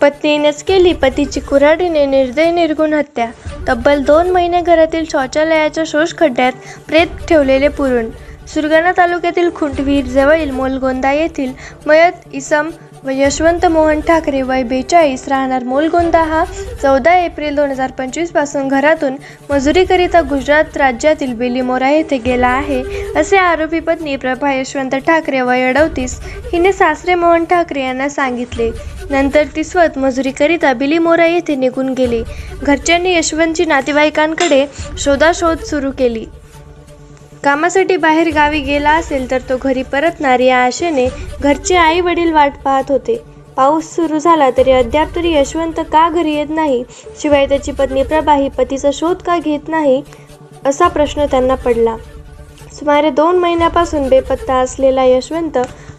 पत्नीनेच केली पतीची कुऱ्हाडीने निर्दयी निर्गुण हत्या. तब्बल दोन महिने घरातील शौचालयाच्या शोषखड्ड्यात प्रेत ठेवलेले पुरून. सुरगाणा तालुक्यातील खुंटवीर जवळील मोलगोंदा येथील मयत इसम व यशवंत मोहन ठाकरे वय बेचाळीस राहणार मोलगोंदा हा चौदा एप्रिल दोन हजार पंचवीसपासून घरातून मजुरीकरिता गुजरात राज्यातील बेलीमोरा येथे गेला आहे. असे आरोपी पत्नी प्रभा यशवंत ठाकरे वय अडवतीस हिने सासरे मोहन ठाकरे यांना सांगितले. नंतर ती स्वत मजुरीकरिता बिलीमोरा येथे निघून गेली. घरच्यांनी यशवंतची नातेवाईकांकडे शोधाशोध सुरू केली. कामासाठी बाहेर गावी गेला असेल तर तो घरी परतणार या आशेने घरचे आई वडील वाट पाहत होते. पाऊस सुरू झाला तरी अद्याप तरी यशवंत का घरी येत नाही? शिवाय त्याची पत्नी प्रभा ही पतीचा शोध का घेत नाही? असा प्रश्न त्यांना पडला. सुमारे दोन महिन्यापासून बेपत्ता असलेला यशवंत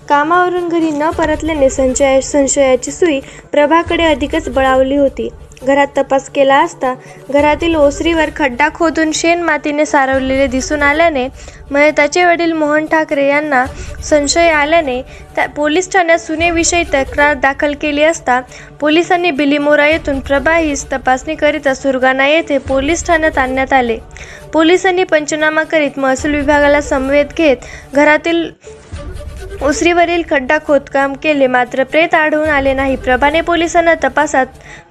कामावरून घरी न परतल्याने संशया संशयाची सुई प्रभाकडे अधिकच बळावली होती. घरात तपास केला असता घरातील ओसरीवर खड्डा खोदून शेण मातीने सारवलेले दिसून आल्याने मयताचे वडील मोहन ठाकरे यांना संशय आल्याने त्या पोलीस ठाण्यात सुनेविषयी तक्रार दाखल केली असता पोलिसांनी बिलीमोरा येथून प्रभा तपासणी तपासणीकरिता सुरगाणा येथे पोलीस ठाण्यात आणण्यात आले. पोलिसांनी पंचनामा करीत महसूल विभागाला समवेत घेत घरातील उसरीवरील खड्डा खोदकाम केले मात्र प्रेत आढळून आले नाही. प्रभाने पोलिसांना तपासात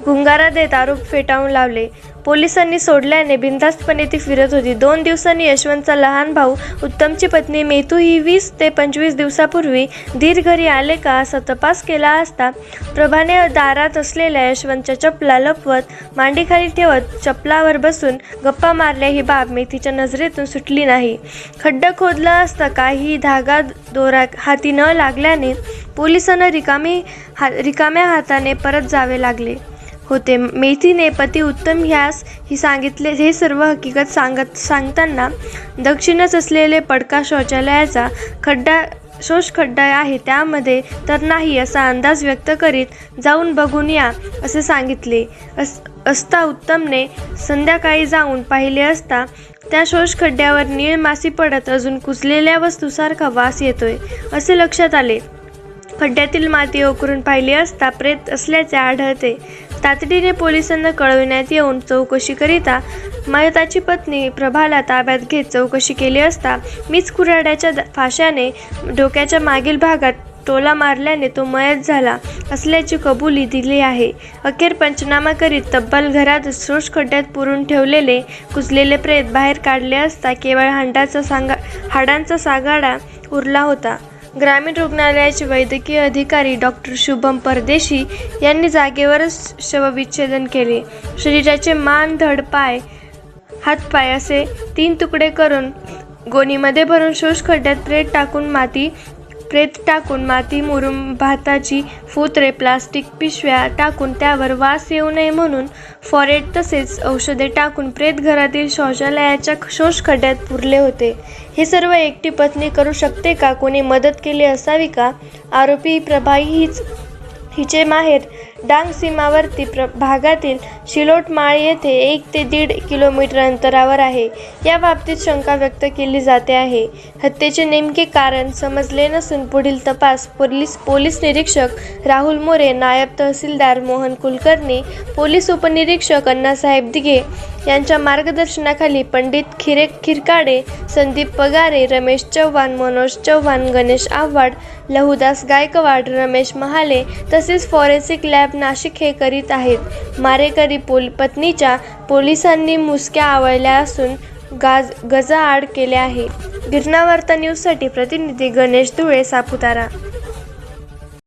गुंगारा देत आरोप फेटाळून लावले. पोलिसांनी सोडल्याने बिनधास्तपणे ती फिरत होती. दोन दिवसांनी यशवंतचा लहान भाऊ उत्तमची पत्नी मेथू ही वीस ते पंचवीस दिवसापूर्वी धीर घरी आले का असा तपास केला असता प्रभाने दारात असलेल्या यशवंतच्या चपला लपवत मांडीखाली ठेवत चपलावर बसून गप्पा मारल्या ही बाब मेथीच्या नजरेतून सुटली नाही. खड्डा खोदला असता काही धागा दोरा हाती न लागल्याने पोलिसांना रिकामी हा रिकाम्या हाताने परत जावे लागले होते. मेथीने पती उत्तम ह्यास ही सांगितले हे सर्व हकीकत सांगत सांगताना दक्षिणच असलेले पडका शौचालयाचा खड्डा शोष खड्डा आहे. त्यामध्ये तर नाही असा अंदाज व्यक्त करीत जाऊन बघून या असे सांगितले. अस असता उत्तमने संध्याकाळी जाऊन पाहिले असता त्या शोष खड्ड्यावर निळ मासी पडत अजून कुजलेल्या वस्तूसारखा वास येतोय असे लक्षात आले. खड्ड्यातील माती ओकरून पाहिली असता प्रेत असल्याचे आढळते. तातडीने पोलिसांना कळविण्यात येऊन चौकशीकरिता मयताची पत्नी प्रभाला ताब्यात घेत चौकशी केली असता मीच कुऱ्हाड्याच्या फाशाने डोक्याच्या मागील भागात टोला मारल्याने तो मयत झाला असल्याची कबुली दिली आहे. अखेर पंचनामा करीत तब्बल घरात शोष खड्ड्यात पुरून ठेवलेले कुजलेले प्रेत बाहेर काढले असता केवळ हांडाचा सांगा हाडांचा सागाडा उरला होता. ग्रामीण रुग्णालयाचे वैद्यकीय अधिकारी डॉक्टर शुभम परदेशी यांनी जागेवरच शवविच्छेदन केले. शरीराचे मान धड पाय हातपाय असे तीन तुकडे करून गोणीमध्ये भरून शोष खड्ड्यात प्रेत टाकून माती प्रेत टाकून माती मुरुम भाताची फुत्रे प्लास्टिक पिशव्या टाकून त्यावर वास येऊ नये म्हणून फॉरेट तसेच औषधे टाकून प्रेत घरातील शौचालयाच्या शोषखड्ड्यात पुरले होते. हे सर्व एकटी पत्नी करू शकते का? कोणी मदत केली असावी का? आरोपी प्रभाई हीच हिचे माहेर डांग सीमावर्ती प्र भागातील शिलोटमाळ येथे एक ते दीड किलोमीटर अंतरावर आहे. या बाबतीत शंका व्यक्त केली जाते आहे. हत्येचे नेमके कारण समजले नसून पुढील तपास पोलीस पोलीस निरीक्षक राहुल मोरे नायब तहसीलदार मोहन कुलकर्णी पोलीस उपनिरीक्षक अण्णासाहेब दिघे यांच्या मार्गदर्शनाखाली पंडित खिरे खिरकाडे संदीप पगारे रमेश चव्हाण मनोज चव्हाण गणेश आव्हाड लहुदास गायकवाड रमेश महाले तसेच फॉरेन्सिक लॅब नाशिक हे करीत आहेत. मारेकरी पोल पत्नीच्या पोलिसांनी मुसक्या आवळल्या असून गाज गजाआड केले आहे. गिरणा न्यूजसाठी प्रतिनिधी गणेश धुळे सापुतारा.